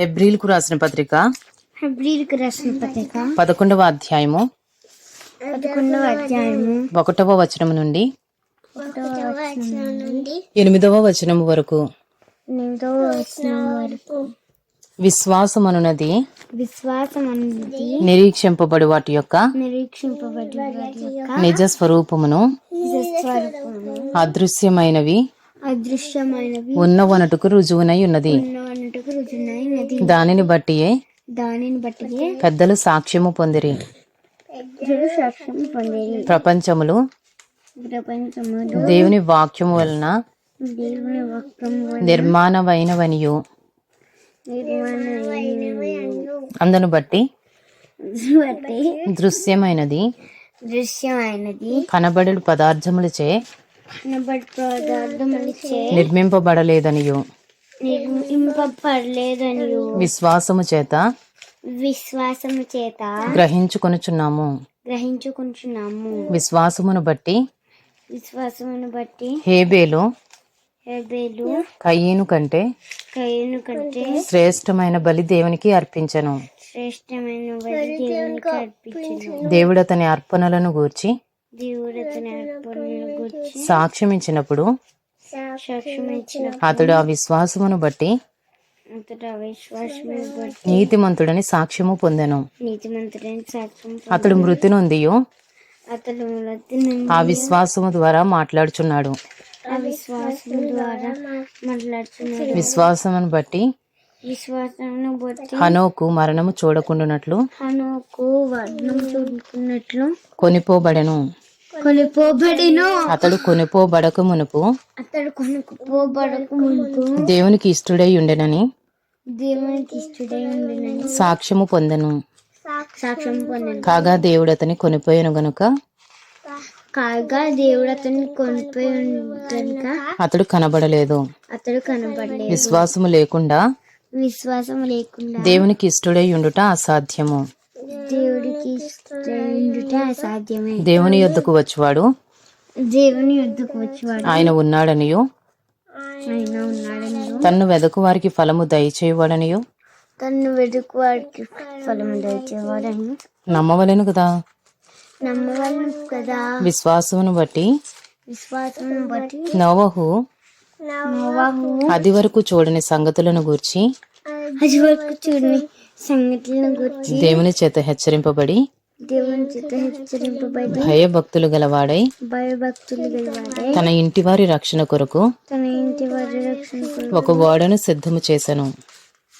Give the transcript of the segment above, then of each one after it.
హెబ్రిల్కు రాసిన పత్రిక? హెబ్రిల్కి రాసిన పత్రిక. పదకొండవ అధ్యాయము? పదకొండవ అధ్యాయము. ఒకటవ వచనం నుండి? ఎనిమిదవ వచనము వరకు. ఎనిమిదవ వచనం వరకు. విశ్వాసం అనేది నిరీక్షింపబడు వాటి యొక్క నిరీక్షింపబడి నిజ స్వరూపమును నిజస్వరూపము అదృశ్యమైనవి. అదృశ్యమైనవి ఉన్నవనటుకు రుజువునై ఉన్నది. దానిని బట్టియే దానిని బట్టి పెద్దలు సాక్ష్యము పొందిరి. సాక్ష్యం ప్రపంచములు ప్రపంచములో దేవుని వాక్యము వలన దేవుని నిర్మాణమైనవనియు. నిర్మాణమైనవి అందును బట్టి బట్టి దృశ్యమైనది. దృశ్యమైనది. కనబడు పదార్థములచే నిర్మింపబడలేదనియు. నిర్మింపబడలేదని విశ్వాసము చేత. విశ్వాసము చేత. గ్రహించుకొనుచున్నాము. గ్రహించుకుంటున్నాము విశ్వాసమును బట్టి. విశ్వాసమును బట్టి. హేబేలు. హెబేలు. కయ్యను కంటే. కయ్యను కంటే. శ్రేష్టమైన బలి దేవునికి అర్పించను. శ్రేష్టమైన బలి దేవునికి అర్పించను. దేవుడు అతని అర్పణలను గూర్చి. సాక్ష్యం ఇచ్చినప్పుడు అతడు ఆ విశ్వాసమును బట్టి నీతిమంతుడని సాక్ష్యము పొందను. అతడు మృతి నుంది ఆ విశ్వాసము ద్వారా మాట్లాడుచున్నాడు. విశ్వాసమును బట్టి విశ్వాసమును బట్టి హనోకు మరణము చూడకుండునట్లు హనుకు వర్ణం చూడుకున్నట్లు కొనిపోబడెను. కొనిపోబడిను. అతడు కొనిపోబడక మునుపు అతడు కొనుక్కుపోబడకు మునుపు దేవునికి ఇష్టడై ఉండెనని దేవునికి ఇష్టడై ఉండినని సాక్ష్యము పొందెను. సాక్ష్యం పొందాను. కాగా దేవుడు అతని కొనిపోయాను గనుక కాగా దేవుడు అతన్ని కొనిపోయి కనుక అతడు కనబడలేదు. అతడు కనబడలేదు. విశ్వాసము లేకుండా విశ్వాసం లేకుండా దేవునికి ఇష్టడై ఉండుట అసాధ్యము. దేవుడికి ఇష్టం అసాధ్యమే. దేవుని యొద్దకు వచ్చువాడు? దేవుని యుద్ధకు వచ్చేవాడు. ఆయన ఉన్నాడనియు? ఆయన ఉన్నాడని తన్ను వెదకు వారికి ఫలము దయచేయవాడనియు? తను వెతుకు వాడికి ఫలము దయచేవాడని నమ్మవలెను కదా. నమ్మవాళ్ళం కదా. విశ్వాసమును బట్టి విశ్వాసం బట్టి నోవాహు అది వరకు చూడని సంగతులను గూర్చి అది వరకు చూడని సంగతులను గురించి దేవుని చేత హెచ్చరింపబడి దేవుని చేత హెచ్చరింపబడి భయభక్తులు గలవాడై భయభక్తులు గలవాడే తన ఇంటివారి రక్షణ కొరకు తన ఇంటి వారి రక్షణ కొరకు ఒక ఓడను సిద్ధము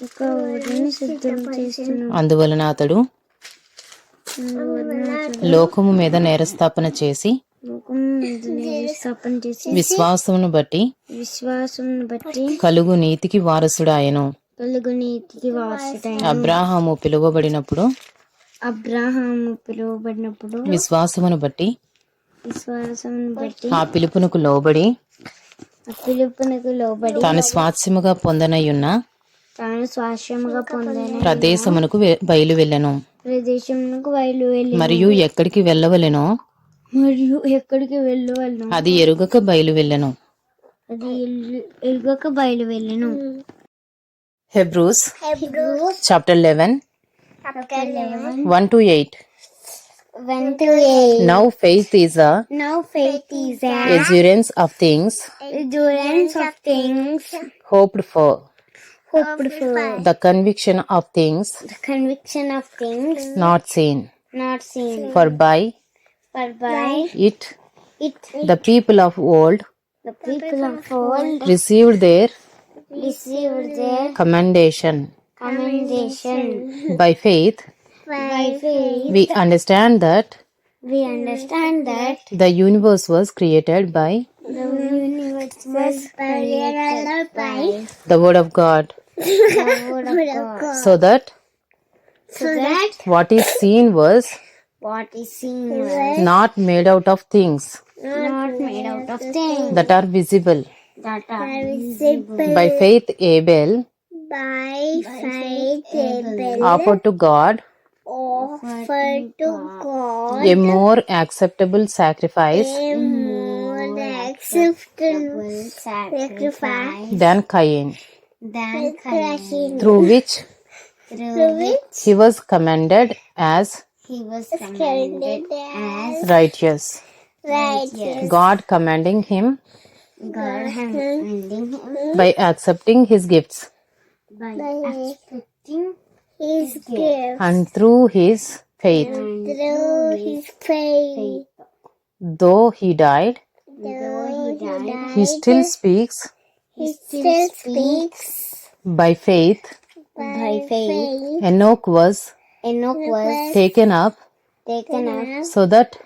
ఒక సిద్ధం చేస్తున్నాం అందువలన అతడు లోకము మీద నేరస్థాపన చేసి విశ్వాసమును బట్టి విశ్వాసం బట్టి కలుగు నీతికి వారసుడాయను. తెలుగు నీతికి వారసుడైన అబ్రాహాము పిలువబడినప్పుడు అబ్రాహాము పిలువబడినప్పుడు విశ్వాసమును బట్టి విశ్వాసం బట్టి ఆ పిలుపునకు లోబడి ఆ పిలుపునకు లోబడి తాను స్వాస్యముగా పొందనయ్యున్న తాను స్వాస్యముగా పొందిన ప్రదేశమునకు బయలు వెళ్ళెను ప్రదేశమునకు బయలు వెళ్ళి మరియు ఎక్కడికి వెళ్ళవలెనో మరియు ఎక్కడికి వెళ్ళవలను అది ఎరుగక బయలు వెళ్ళెను అది ఎల్లు- ఎరుగక బయలు వెళ్ళను Hebrews chapter eleven one to eight One to eight. Now faith is a Now faith is a endurance of things endurance of things hoped for, hoped for, the conviction of things the conviction of things not seen. not seen. For by For by it it the people of old the people of old received their received their commendation. commendation. By faith, By faith, we understand that we understand that the universe was created by the universe was created by the Word of God, word of God, so that so that what is seen was what is seen not made out of things. Not made out of things. That are visible. that are visible. By faith, Abel. By faith, Abel. Offered to God. Offered to God. A more acceptable sacrifice a more acceptable sacrifice than Cain, than Cain, through which? Through which? He was commended as he was commended as righteous. righteous. God commending him God commending him by accepting his gifts by accepting his gift and through his faith. and through his faith. Though he died, Though he died, he still speaks he still speaks by faith. by faith. Enoch was Enoch was taken up. taken up. so that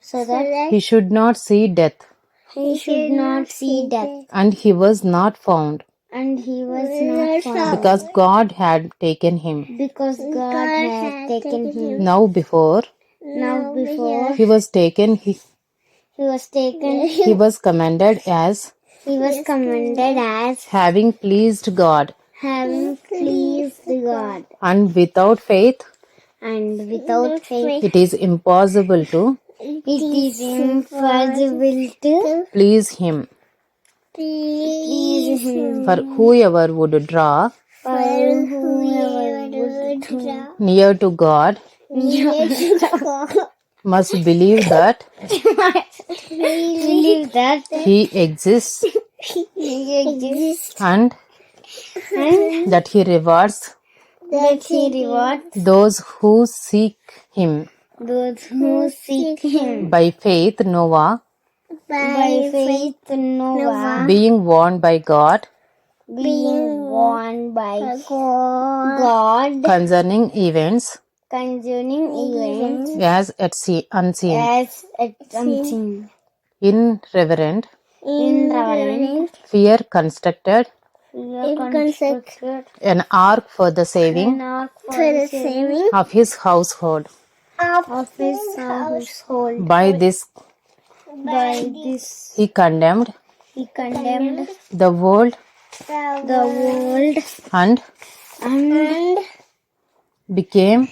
so that he should not see death, he should not see death, and he was not found. And he was not found. because God had taken him. because God had taken him. Now, before Now, before he was taken, he, he was taken, he was commended as he was commended as having pleased God, having pleased God, and without faith, and without faith, it is impossible to it is impossible to please him. please Him. For whoever would draw For whoever would draw. near to God must believe that believe that he exists. He exists. And and that he rewards that He rewards those who seek him. those who seek Him. By faith, Noah, By faith, Noah, being warned by God. Being warned by God. Concerning events. Concerning events. As at sea, unseen, as at unseen. irreverent, Irreverent, fear constructed fear constructed an ark for the saving. An for the saving. of his household. of his household. By this, By this, he condemned he condemned the world the world and and became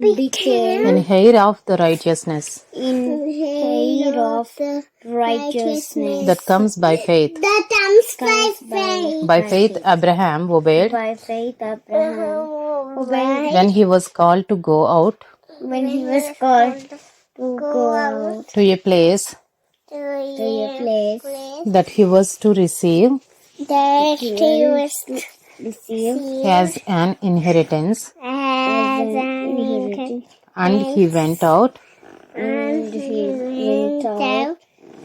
became an heir of the righteousness in heir of righteousness. that comes by faith. That comes by faith. By faith, Abraham obeyed By faith, Abraham obeyed when he was called to go out when he was called to go out to a place to a place that he was to receive that he was to received as an inheritance, as an inheritance. And he went out. And he went out.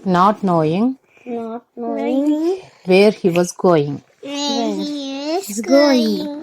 not knowing not knowing where he was going. where he is going.